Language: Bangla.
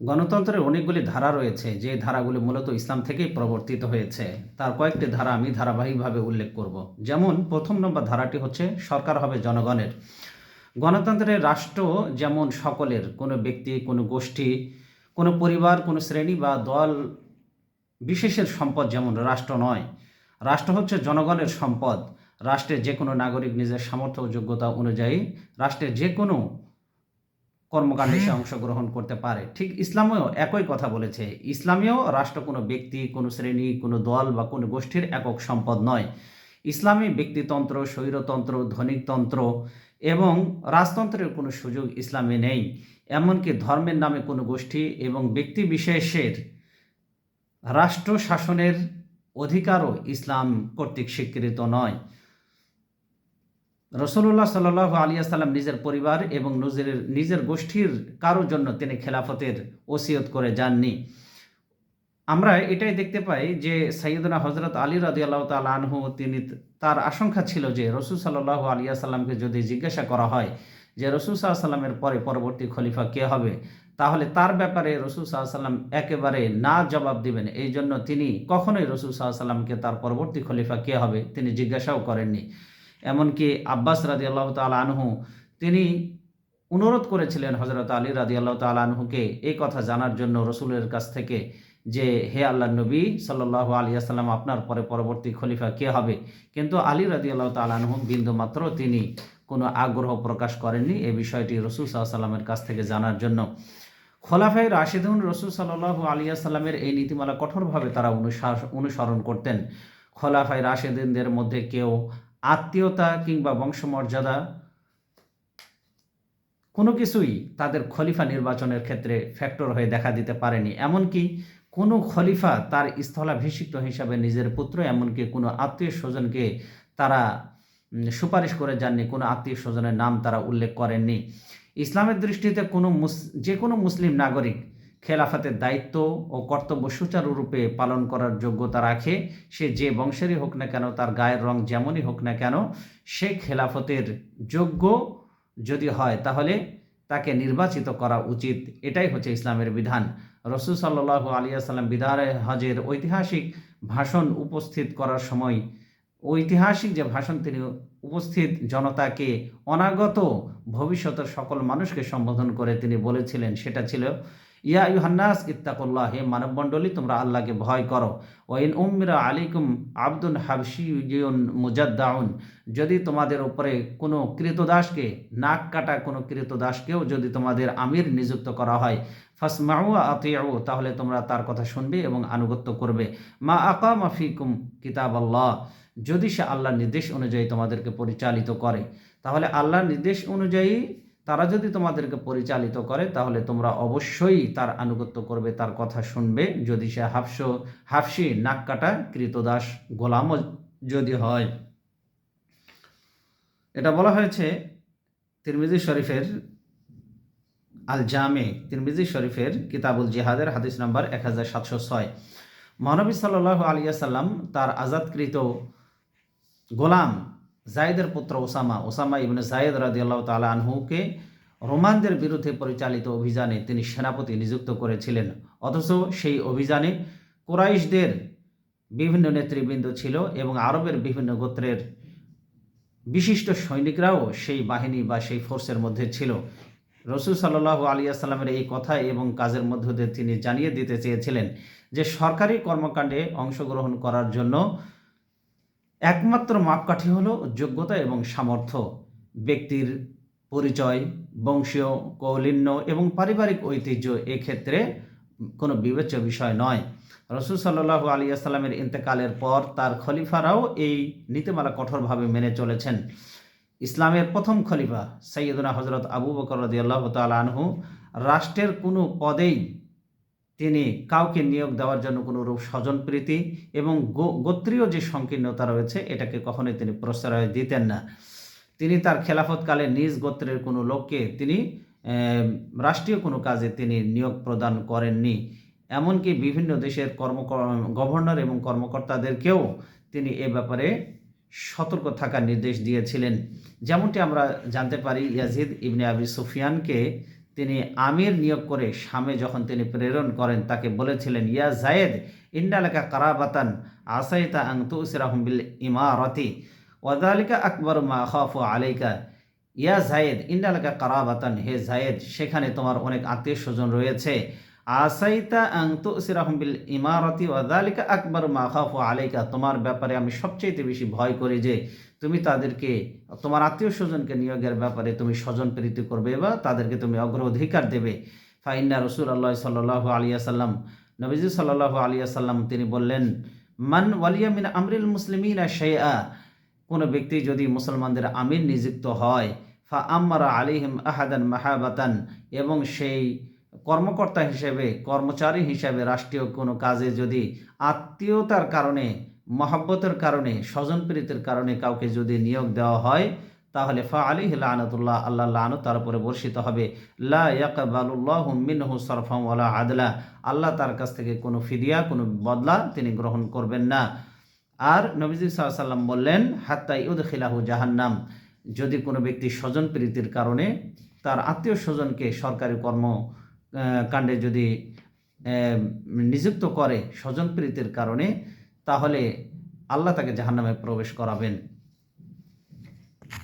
গণতন্ত্রের অনেকগুলি ধারা রয়েছে, যে ধারাগুলি মূলত ইসলাম থেকেই প্রবর্তিত হয়েছে। তার কয়েকটি ধারা আমি ধারাবাহিকভাবে উল্লেখ করব। যেমন, প্রথম নম্বর ধারাটি হচ্ছে, সরকার হবে জনগণের। গণতন্ত্রের রাষ্ট্র যেমন সকলের, কোনো ব্যক্তি, কোনো গোষ্ঠী, কোনো পরিবার, কোনো শ্রেণি বা দল বিশেষের সম্পদ যেমন রাষ্ট্র নয়। রাষ্ট্র হচ্ছে জনগণের সম্পদ। রাষ্ট্রের যে কোনো নাগরিক নিজের সামর্থ্য ও যোগ্যতা অনুযায়ী রাষ্ট্রের যে কোনো কর্মকাণ্ডে সে অংশগ্রহণ করতে পারে। ঠিক ইসলামেও একই কথা বলেছে। ইসলামেও রাষ্ট্র কোনো ব্যক্তি কোনো শ্রেণি কোনো দল বা কোনো গোষ্ঠীর একক সম্পদ নয়। ইসলামী ব্যক্তিতন্ত্র স্বৈরতন্ত্র ধনিকতন্ত্র এবং রাজতন্ত্রের কোনো সুযোগ ইসলামে নেই। এমনকি ধর্মের নামে কোনো গোষ্ঠী এবং ব্যক্তি বিশেষের রাষ্ট্র শাসনের অধিকারও ইসলাম কর্তৃক স্বীকৃত নয়। রসুল্লাহ সাল্লাহ আলিয়াসাল্লাম নিজের পরিবার এবং নিজের নিজের গোষ্ঠীর কারোর জন্য তিনি খেলাফতের ওসিয়ত করে যাননি। আমরা এটাই দেখতে পাই যে সৈয়দনা হজরত আলী রাজি আল্লাহ তাল আনহু, তিনি তার আশঙ্কা ছিল যে রসুল সাল্লাহ আলিয়া সাল্লামকে যদি জিজ্ঞাসা করা হয় যে রসুল সাল্লাহ সাল্লামের পরে পরবর্তী খলিফা কে হবে, তাহলে তার ব্যাপারে রসুল সাল্লাহ সাল্লাম একেবারে না জবাব দিবেন। এই জন্য তিনি কখনোই রসুল সাল্লাহ সাল্লামকে তার পরবর্তী খলিফা কে হবে তিনি জিজ্ঞাসাও করেননি। এমনকি আব্বাস রাজি আল্লাহ তাল আনহু, তিনি অনুরোধ করেছিলেন হজরত আলী রাজি আল্লাহ তাল আনহুকে এই কথা জানার জন্য রসুলের কাছ থেকে যে, হে আল্লাহ নবী সাল্লাহ আলী আসাল্লাম আপনার পরে পরবর্তী খলিফা কে হবে? কিন্তু আলী রাজি আল্লাহ তাল আনহু বিন্দু মাত্র তিনি কোনো আগ্রহ প্রকাশ করেননি এ বিষয়টি রসুল সাল্লামের কাছ থেকে জানার জন্য। খোলাফাই রাশিদুন রসুল সাল্লাহ আলিয়া সাল্লামের এই নীতিমালা কঠোরভাবে তারা অনুসরণ করতেন। খোলাফাই রাশেদিনদের মধ্যে কেউ আত্মীয়তা কিংবা বংশমর্যাদা, কোনো কিছুই তাদের খলিফা নির্বাচনের ক্ষেত্রে ফ্যাক্টর হয়ে দেখা দিতে পারেনি। এমনকি কোনো খলিফা তার স্থলাভিষিক্ত হিসাবে নিজের পুত্র, এমনকি কোনো আত্মীয় স্বজনকে তারা সুপারিশ করে যাননি, কোনো আত্মীয় স্বজনের নাম তারা উল্লেখ করেননি। ইসলামের দৃষ্টিতে কোনো মুস, যে কোনো মুসলিম নাগরিক খেলাফাতের দায়িত্ব ও কর্তব্য সুচারুরূপে পালন করার যোগ্যতা রাখে। সে যে বংশেরই হোক না কেন, তার গায়ের রং যেমনই হোক না কেন, সে খেলাফতের যোগ্য যদি হয়, তাহলে তাকে নির্বাচিত করা উচিত। এটাই হচ্ছে ইসলামের বিধান। রসুল সাল্লাহ আলিয়া সাল্লাম বিদায় হজের ঐতিহাসিক ভাষণ উপস্থিত করার সময় ঐতিহাসিক যে ভাষণ, তিনি উপস্থিত জনতাকে অনাগত ভবিষ্যতের সকল মানুষকে সম্বোধন করে তিনি বলেছিলেন, সেটা ছিল ইয়া ইউহান্নাস ইত্তাকুল্লাহ, হে মানবমণ্ডলী, তোমরা আল্লাহকে ভয় করো। ওয়াইন উম্মিরা আলিকুম আব্দুল হাবশিউন মুজাদ্দাউন, যদি তোমাদের উপরে কোনো কৃতদাসকে, নাক কাটা কোনো কৃতদাসকেও যদি তোমাদের আমির নিযুক্ত করা হয়, ফাসমাউ আতিয়াউ তাহলে তোমরা তার কথা শুনবে এবং আনুগত্য করবে। মা আকা মাফিকুম কিতাব আল্লাহ যদি সে আল্লাহর নির্দেশ অনুযায়ী তোমাদেরকে পরিচালিত করে, তাহলে আল্লাহর নির্দেশ অনুযায়ী তারা যদি তোমাদেরকে পরিচালিত করে, তাহলে তোমরা অবশ্যই তার আনুগত্য করবে, তার কথা শুনবে। যদি সে হাফস, হাফসি নাক কাটা কৃতদাস, গোলামও যদি হয়। এটা বলা হয়েছে তিরমিজি শরীফের আল জামে তিরমিজি শরীফের কিতাবুল জিহাদের হাদিস নাম্বার এক হাজার সাতশো ছয়। মহানবী সাল্লাহ আলিয়া সাল্লাম তার আজাদকৃত গোলাম জায়দের পুত্র ওসামা ওসামা ইবনে জায়েদ রাদিয়াল্লাহ তালা আনহুকে রোমানদের বিরুদ্ধে পরিচালিত অভিযানে তিনি সেনাপতি নিযুক্ত করেছিলেন। অথচ সেই অভিযানে কোরাইশদের বিভিন্ন নেতৃবৃন্দ ছিল এবং আরবের বিভিন্ন গোত্রের বিশিষ্ট সৈনিকরাও সেই বাহিনী বা সেই ফোর্সের মধ্যে ছিল। রসুল সাল্লাহ আলিয়া সাল্লামের এই কথা এবং কাজের মধ্য দিয়ে তিনি জানিয়ে দিতে চেয়েছিলেন যে সরকারি কর্মকাণ্ডে অংশগ্রহণ করার জন্য একমাত্র মাপকাঠি হলো যোগ্যতা এবং সামর্থ্য। ব্যক্তির পরিচয়, বংশীয়, কৌলিন্য এবং পারিবারিক ঐতিহ্য এক্ষেত্রে কোনো বিবেচ্য বিষয় নয়। রসুল সাল্লাহ আলী ইন্তেকালের পর তার খলিফারাও এই নীতিমালা কঠোরভাবে মেনে চলেছেন। ইসলামের প্রথম খলিফা সৈয়দনা হজরত আবু বকর রদি আল্লাহ তাল আনহু রাষ্ট্রের কোনো পদেই তিনি কাউকে নিয়োগ দেওয়ার জন্য কোনো রূপ স্বজনপ্রীতি এবং গোত্রীয় যে সংকীর্ণতা রয়েছে, এটাকে কখনোই তিনি প্রশ্রয় দিতেন না। তিনি তার খেলাফতকালে নিজ গোত্রের কোনো লোককে তিনি রাষ্ট্রীয় কোনো কাজে তিনি নিয়োগ প্রদান করেননি। এমনকি বিভিন্ন দেশের কর্ম, গভর্নর এবং কর্মকর্তাদেরকেও তিনি এ ব্যাপারে সতর্ক থাকার নির্দেশ দিয়েছিলেন। যেমনটি আমরা জানতে পারি, ইয়াজিদ ইবনে আবি সুফিয়ানকে তিনি আমির নিয়োগ করে স্বামী যখন তিনি প্রেরণ করেন, তাকে বলেছিলেন, ইয়া জায়েদ ইন্ডালেকা কারাবাতান আসাইতা আং তুসিরাহুম বিল ইমারতি ওয়াদালিকা আকবর মা খাফু আলাইকা। ইয়া জায়েদ ইন্ডালেকা কারাবাতান, হে জায়েদ সেখানে তোমার অনেক আত্মীয় স্বজন রয়েছে। আসাইতা আং তুসিরাহুম বিল ইমারতি ওয়াদালিকা আকবর মা খাফু আলাইকা। তোমার ব্যাপারে আমি সবচেয়ে বেশি ভয় করি যে, তুমি তাদেরকে, তোমার আত্মীয় স্বজনকে নিয়োগের ব্যাপারে তুমি স্বজন প্রীতি করবে বা তাদেরকে তুমি অগ্রাধিকার দেবে। ফাইন্না রসুল আল্লাহ সাল্লাহ আলিয়া সাল্লাম নবীজি সাল্লাহ আলিয়া সাল্লাম তিনি বললেন, মান ওয়ালিয়া মিন আমরিল মুসলিমিনা শেয়া কোনো ব্যক্তি যদি মুসলমানদের আমির নিযুক্ত হয়, ফা আম্মারা আলিহিম আহাদান মাহাবাতান, এবং সেই কর্মকর্তা হিসেবে, কর্মচারী হিসেবে রাষ্ট্রীয় কোনো কাজে যদি আত্মীয়তার কারণে, মহাব্বতের কারণে, স্বজনপ্রীতির কারণে কাউকে যদি নিয়োগ দেওয়া হয়, তাহলে ফা আলী লানতুল্লাহ, আল্লাহ লানু তার উপরে বর্ষিত হবে। লা ইয়াকবালুল্লাহ মিনহু সরফাম ওয়ালা আদলা। আল্লাহ তার কাছ থেকে কোনো ফিদিয়া, কোনো বদলা তিনি গ্রহণ করবেন না। আর নবীজি সাল্লাম বললেন, হাত্তা ইউদ খিলাহু জাহান্নাম। যদি কোনো ব্যক্তি স্বজন প্রীতির কারণে, তার আত্মীয় স্বজনকে সরকারি কর্ম কাণ্ডে যদি নিযুক্ত করে স্বজনপ্রীতির কারণে তাহলে আল্লাহ তাকে জাহান্নামে প্রবেশ করাবেন।